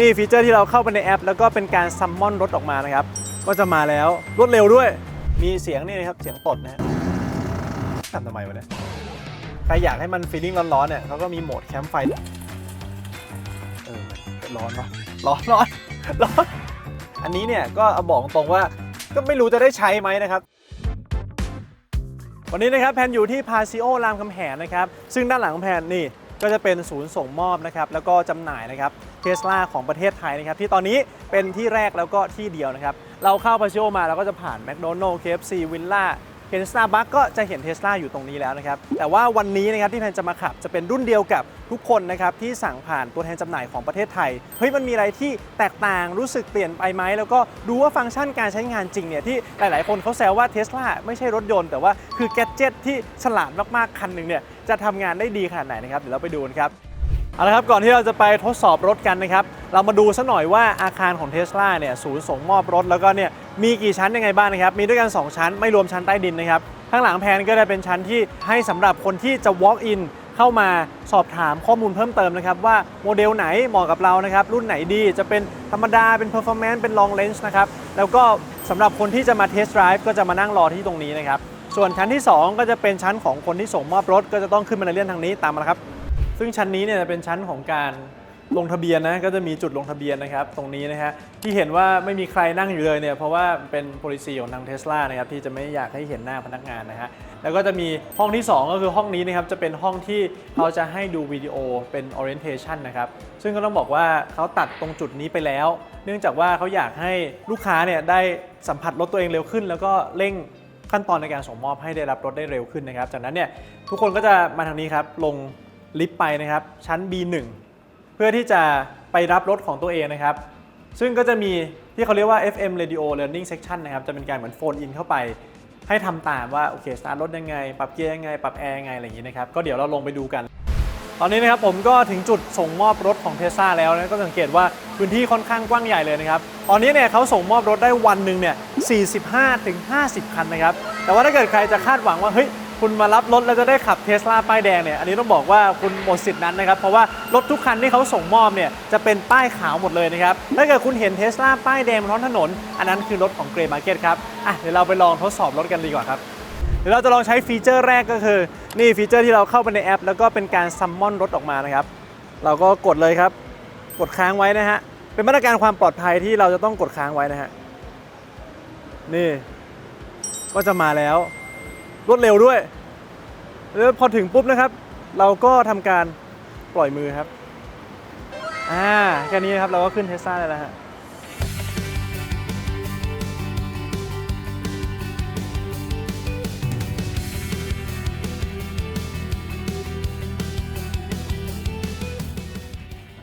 นี่ฟีเจอร์ที่เราเข้าไปในแอป แล้วก็เป็นการซัมมอนรถออกมานะครับ ก็จะมาแล้วรวดเร็วด้วย มีเสียงนี่นะครับเสียงตดนะฮะทำทำไมวะเนี่ยใครอยากให้มันฟีลลิ่งร้อนๆเนี่ยเขาก็มีโหมดแคมป์ไฟเออร้อนปะร้อนร้อนร้อนอันนี้เนี่ยก็เอาบอกตรงว่าก็ไม่รู้จะได้ใช้ไหมนะครับ วันนี้นะครับแพนอยู่ที่พาซิโอรามคำแหงนะครับ ซึ่งด้านหลังของแพนนี่ก็จะเป็นศูนย์ส่งมอบนะครับ แล้วก็จำหน่ายนะครับ เทสลาของประเทศไทยนะครับที่ตอนนี้เป็นที่แรกแล้วก็ที่เดียวนะครับ เราเข้าพาซิโอมาเราก็จะผ่านแมคโดนัลล์ KFC วิลล่าเห็นสตาร์บัคก็จะเห็นเทสลาอยู่ตรงนี้แล้วนะครับ แต่ว่าวันนี้นะครับที่แพนจะมาขับจะเป็นรุ่นเดียวกับทุกคนนะครับที่สั่งผ่านตัวแทนจำหน่ายของประเทศไทย เฮ้ยมันมีอะไรที่แตกต่างรู้สึกเปลี่ยนไปไหม แล้วก็ดูว่าฟังก์ชันการใช้งานจริงเนี่ยที่หลาย ๆ คนเขาแซวว่าเทสลาไม่ใช่รถยนต์ แต่ว่าคือแกจิตที่ฉลาดมาก ๆ คันหนึ่งเนี่ยจะทำงานได้ดีขนาดไหนนะครับเดี๋ยวเราไปดูกันครับ เอาละครับก่อนที่เราจะไปทดสอบรถกันนะครับ เรามาดูสัหน่อยว่าอาคารของเทสลาเนี่ยศูนย์ส่งมอบรถแล้วก็เนี่ยมีกี่ชั้นยังไงบ้างนะครับ มีด้วยกัน 2 ชั้นไม่รวมชั้นใต้ดินนะครับ ข้างหลังแพนก็ได้เป็นชั้นที่ให้สำหรับคนที่จะ walk in เข้ามาสอบถามข้อมูลเพิ่มเติมนะครับ ว่าโมเดลไหนเหมาะกับเรานะครับ รุ่นไหนดีจะเป็นธรรมดาเป็น performance เป็น long range นะครับ แล้วก็สำหรับคนที่จะมา test drive ก็จะมานั่งรอที่ตรงนี้นะครับส่วนชั้นที่ 2 ก็จะเป็นชั้นของคนที่ส่งมอบรถ ก็จะต้องขึ้นบันไดเลื่อนทางนี้ตามมาครับ ซึ่งชั้นนี้เนี่ยจะเป็นชั้นของการลงทะเบียนนะก็จะมีจุดลงทะเบียนนะครับ ตรงนี้นะฮะที่เห็นว่าไม่มีใครนั่งอยู่เลยเนี่ยเพราะว่าเป็น policy ของทางเทสลานะครับที่จะไม่อยากให้เห็นหน้าพนักงานนะฮะแล้วก็จะมีห้องที่ 2 ก็คือห้องนี้นะครับจะเป็นห้องที่เขาจะให้ดูวิดีโอเป็น orientation นะครับซึ่งก็ต้องบอกว่าเขาตัดตรงจุดนี้ไปแล้ว เนื่องจากว่าเขาอยากให้ลูกค้าเนี่ยได้สัมผัสรถตัวเองเร็วขึ้น แล้วก็เร่งขั้นตอนในการส่งมอบให้ได้รับรถได้เร็วขึ้นนะครับ จากนั้นเนี่ยทุกคนก็จะมาทางนี้ครับลง ลิฟต์ไปนะครับชั้น B1 เพื่อที่จะไปรับรถของตัวเองนะครับ ซึ่งก็จะมีที่เขาเรียกว่า FM Radio Learning Section นะครับ จะเป็นการเหมือนโฟนอินเข้าไป ให้ทำตามว่า โอเคสตาร์ทรถยังไง ปรับเกียร์ยังไง ปรับแอร์ยังไง อะไรอย่างนี้นะครับ ก็เดี๋ยวเราลงไปดูกัน ตอนนี้นะครับผมก็ถึงจุดส่งมอบรถของเทส l a แล้วนะก็สังเกตว่าพื้นที่ค่อนข้างกว้างใหญ่เลยนะครับ ตอนนี้เนี่ยเขาส่งมอบรถได้วันหนึ่งเนี่ย 45-50 คันนะครับ แต่ว่าถ้าเกิดใครจะคาดหวังว่าเฮ้ย คุณมารับรถแล้วจะได้ขับเทสลาป้ายแดงเนี่ยอันนี้ต้องบอกว่าคุณหมดสิทธิ์นั้นนะครับเพราะว่ารถทุกคันที่เขาส่งมอบเนี่ยจะเป็นป้ายขาวหมดเลยนะครับถ้าเกิดคุณเห็นเทสลาป้ายแดงบนท้องถนน อันนั้นคือรถของเกรย์มาร์เก็ตครับอะเดี๋ยวเราไปลองทดสอบรถกันดีกว่าครับเดี๋ยวเราจะลองใช้ฟีเจอร์แรกก็คือ นี่ฟีเจอร์ที่เราเข้าไปในแอป แล้วก็เป็นการซัมมอนรถออกมานะครับ เราก็กดเลยครับ กดค้างไว้นะฮะ เป็นมาตรการความปลอดภัยที่เราจะต้องกดค้างไว้นะฮะ นี่ ก็จะมาแล้ว รวดเร็วด้วย แล้วพอถึงปุ๊บนะครับ เราก็ทำการปล่อยมือครับ อ่า แค่นี้นะครับ เราก็ขึ้นเทสลาได้แล้วฮะ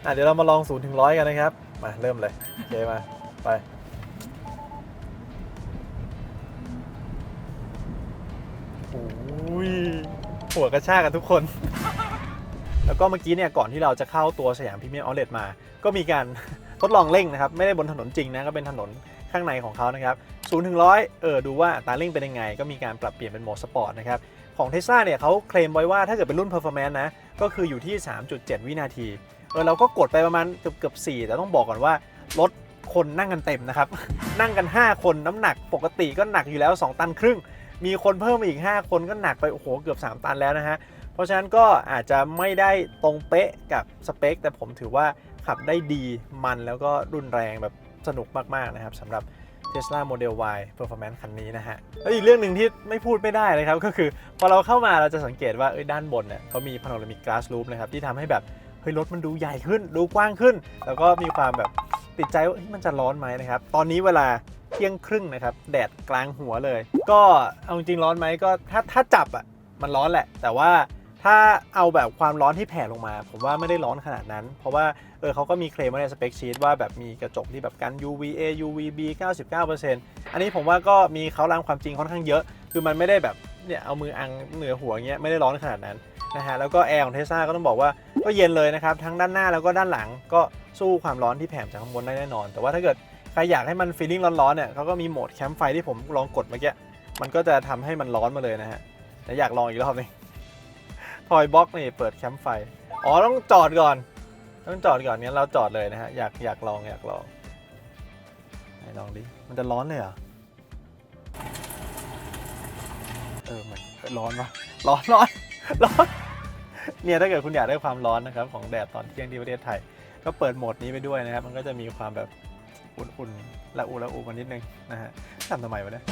อะเดี๋ยวเรามาลอง0ถึงร้อยกันนะครับ มาเริ่มเลย โอเคมา ไป ยหัวกระชากกันทุกคน แล้วก็เมื่อกี้เนี่ยก่อนที่เราจะเข้าตัวสยามพรีเมียมเอเล t มา ก็มีการทดลองเร่งนะครับ ไม่ได้บนถนนจริงนะ ก็เป็นถนนข้างในของเขานะครับ0ถึงร้อยเออดูว่าตราเร่งเป็นยังไง ก็มีการปรับเปลี่ยนเป็นโหมดสปอร์ตนะครับ ของเทสลาเนี่ยเขาเคลมไว้ว่าถ้าเกิดเป็นรุ่น Performance นะ ก็คืออยู่ที่ 3.7 วินาที เออเราก็กดไปประมาณเกือบเกือบ4แต่ต้องบอกก่อนว่ารถคนนั่งกันเต็มนะครับ นั่งกัน 5 คนน้ำหนักปกติก็หนักอยู่แล้ว 2 ตันครึ่ง มีคนเพิ่มอีก 5 คนก็หนักไป โอ้โห เกือบ 3 ตันแล้วนะฮะ เพราะฉะนั้นก็อาจจะไม่ได้ตรงเป๊ะกับสเปค แต่ผมถือว่าขับได้ดีมันแล้วก็รุนแรงแบบสนุกมากๆนะครับสำหรับ Tesla Model Y Performance คันนี้นะฮะแล้วอีกเรื่องหนึ่งที่ไม่พูดไม่ได้นะครับ ก็คือพอเราเข้ามาเราจะสังเกตว่าด้านบนเนี่ยเขามี Panoramic Glass Roof นะครับที่ทำให้แบบเฮ้ยรถมันดูใหญ่ขึ้น ดูกว้างขึ้น แล้วก็มีความแบบติดใจว่าเฮ้ยมันจะร้อนไหมนะครับ ตอนนี้เวลา เที่ยงครึ่งนะครับ แดดกลางหัวเลย ก็เอาจริงร้อนไหมก็ถ้าถ้าจับอะมันร้อนแหละ แต่ว่าถ้าเอาแบบความร้อนที่แผ่ลงมา ผมว่าไม่ได้ร้อนขนาดนั้น เพราะว่าเออเขาก็มีเคลมไว้ในสเปคชีตว่าแบบมีกระจกที่แบบกัน UVA UVB 99%อันนี้ผมว่าก็มีเขาล้างความจริงค่อนข้างเยอะ คือมันไม่ได้แบบเนี่ยเอามืออังเหนือหัวเงี้ยไม่ได้ร้อนขนาดนั้นนะฮะแล้วก็แอร์ของเทสลาก็ต้องบอกว่าก็เย็นเลยนะครับ ทั้งด้านหน้าแล้วก็ด้านหลังก็สู้ความร้อนที่แผ่จากข้างบนได้แน่นอน แต่ว่าถ้าเกิด ใครอยากให้มันฟีลลิ่งร้อนๆเนี่ยเขาก็มีโหมดแคมป์ไฟที่ผมลองกดเมื่อกี้มันก็จะทำให้มันร้อนมาเลยนะฮะแต่อยากลองอีกรอบนึงทอยบ็อกนี่เปิดแคมป์ไฟอ๋อต้องจอดก่อน ต้องจอดก่อนงั้นเราจอดเลยนะฮะอยากอยากลองอยากลองไหนลองดิมันจะร้อนเลยเหรอเออมันร้อนปะร้อนร้อนร้อนเนี่ยถ้าเกิดคุณอยากได้ความร้อนนะครับของแดดตอนเที่ยงที่ประเทศไทย ก็เปิดโหมดนี้ไปด้วยนะครับ มันก็จะมีความแบบ อุ่นๆละอุละอุมันนิดนึงนะฮะทำทำไมวะเนี่ย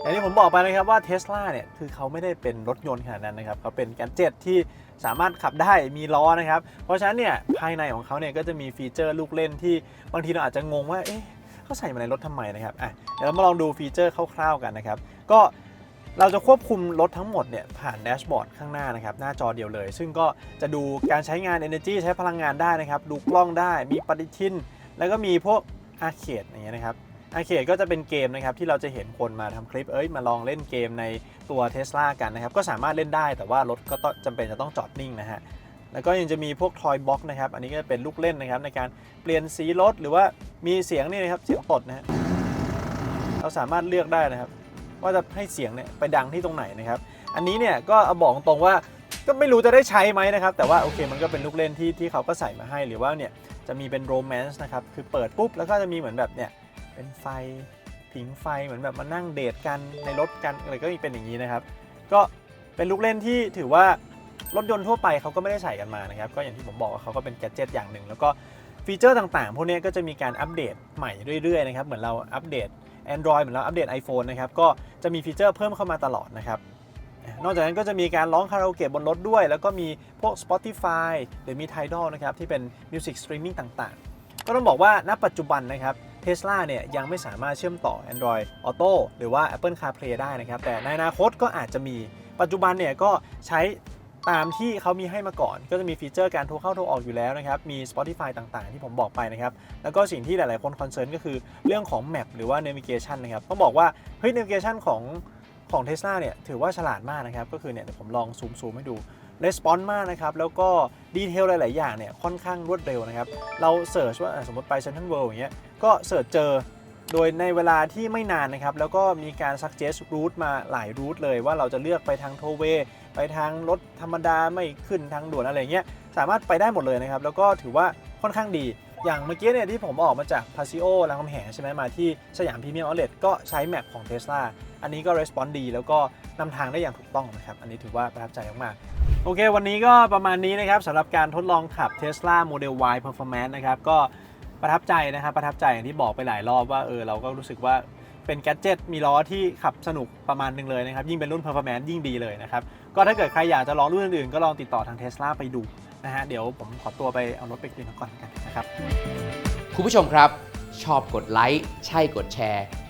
อย่างที่ผมบอกไปนะครับว่าเทสลาเนี่ยคือเขาไม่ได้เป็นรถยนต์ขนาดนั้นนะครับเขาเป็นแกนเจ็ตที่สามารถขับได้มีล้อนะครับ เพราะฉะนั้นเนี่ยภายในของเขาเนี่ยก็จะมีฟีเจอร์ลูกเล่นที่บางทีเราอาจจะงงว่าเอ๊ะเขาใส่มาในรถทำไมนะครับอะเดี๋ยวเรามาลองดูฟีเจอร์คร่าวๆกันนะครับ ก็เราจะควบคุมรถทั้งหมดเนี่ยผ่านแดชบอร์ดข้างหน้านะครับหน้าจอเดียวเลย ซึ่งก็จะดูการใช้งาน Energy ใช้พลังงานได้นะครับ ดูกล้องได้มีปฏิทิน แล้วก็มีพวกอาร์เคดอย่างเงี้ยนะครับอาร์เคดก็จะเป็นเกมนะครับที่เราจะเห็นคนมาทำคลิปเอ้ยมาลองเล่นเกมในตัวเท s l a กันนะครับ ก็สามารถเล่นได้แต่ว่ารถก็ต้องจำเป็นจะต้องจอดนิ่งนะฮะแล้วก็ยังจะมีพวกทอยบ็อกนะครับ อันนี้ก็จะเป็นลูกเล่นนะครับในการเปลี่ยนสีรถหรือว่ามีเสียงนี่นะครับเสียงตดนะฮะเราสามารถเลือกได้นะครับ ว่าจะให้เสียงเนี่ยไปดังที่ตรงไหนนะครับ อันนี้เนี่ยก็เอาบอกตรงว่าก็ไม่รู้จะได้ใช้ไหมนะครับ แต่ว่าโอเคมันก็เป็นลูกเล่นที่ที่เขาก็ใส่มาให้หรือว่าเนี่ย จะมีเป็นโรแมนต์นะครับ คือเปิดปุ๊บแล้วก็จะมีเหมือนแบบเนี่ย เป็นไฟผิงไฟเหมือนแบบมานั่งเดทกันในรถกันอะไรก็มีเป็นอย่างนี้นะครับ ก็เป็นลูกเล่นที่ถือว่ารถยนต์ทั่วไปเขาก็ไม่ได้ใส่กันมานะครับ ก็อย่างที่ผมบอกว่าเขาก็เป็นแกดเจิตอย่างหนึ่ง แล้วก็ฟีเจอร์ต่างๆ พวกนี้ก็จะมีการอัปเดตใหม่เรื่อยๆนะครับ เหมือนเราอัปเดต Android เหมือนเราอัปเดต iPhone นะครับ ก็จะมีฟีเจอร์เพิ่มเข้ามาตลอดนะครับ นอกจากนั้นก็จะมีการร้องคาราโอเกะบนรถด้วย แล้วก็มีพวก Spotify หรือมี Tidal นะครับ ที่เป็น Music Streaming ต่างๆ ก็ต้องบอกว่าณปัจจุบันนะครับ Tesla เนี่ยยังไม่สามารถเชื่อมต่อ Android Auto หรือว่า Apple CarPlay ได้นะครับ แต่ในอนาคตก็อาจจะมีปัจจุบันเนี่ยก็ใช้ตามที่เขามีให้มาก่อน ก็จะมีฟีเจอร์การโทรเข้าโทรออกอยู่แล้วนะครับ มี Spotify ต่างๆ ที่ผมบอกไปนะครับ แล้วก็สิ่งที่หลายๆคนคอนเซิร์นก็คือเรื่องของ Map หรือว่า Navigation นะครับ ต้องบอกว่าเฮ้ย Navigation ของ ของ Tesla เนี่ยถือว่าฉลาดมากนะครับ ก็คือเนี่ยเดี๋ยวผมลองซูมซูมให้ดู Response มากนะครับ แล้วก็ดีเทลหลาย ๆ อย่างเนี่ยค่อนข้างรวดเร็วนะครับ เราเสิร์ชว่าสมมติไป Central World อย่างเงี้ยก็เสิร์ชเจอโดยในเวลาที่ไม่นานนะครับ แล้วก็มีการ suggest route มาหลายรูทเลยว่าเราจะเลือกไปทางโทเวไปทางรถธรรมดาไม่ขึ้นทางด่วนอะไรเงี้ยสามารถไปได้หมดเลยนะครับ แล้วก็ถือว่าค่อนข้างดีอย่างเมื่อกี้เนี่ยที่ผมออกมาจาก p a s ิโอรามคำแหงใช่ไหมมาที่สยามพรีเมียมเอาเลทก็ใช้แมปของ Tesla อันนี้ก็ response ดี แล้วก็นำทางได้อย่างถูกต้องนะครับ อันนี้ถือว่าประทับใจมากๆ โอเค วันนี้ก็ประมาณนี้นะครับสำหรับการทดลองขับ Tesla Model Y Performance นะครับ ก็ประทับใจนะครับ ประทับใจอย่างที่บอกไปหลายรอบว่า เออ เราก็รู้สึกว่าเป็นแกดเจิตมีล้อที่ขับสนุกประมาณหนึงเลยนะครับ ยิ่งเป็นรุ่น Performance ยิ่งดีเลยนะครับ ก็ถ้าเกิดใครอยากจะลองรุ่นอื่นๆ ก็ลองติดต่อทาง Tesla ไปดูนะฮะ เดี๋ยวผมขอตัวไปเอารถไปคืนก่อนกันนะครับ คุณผู้ชมครับ ชอบกดไลค์ ใช่กดแชร์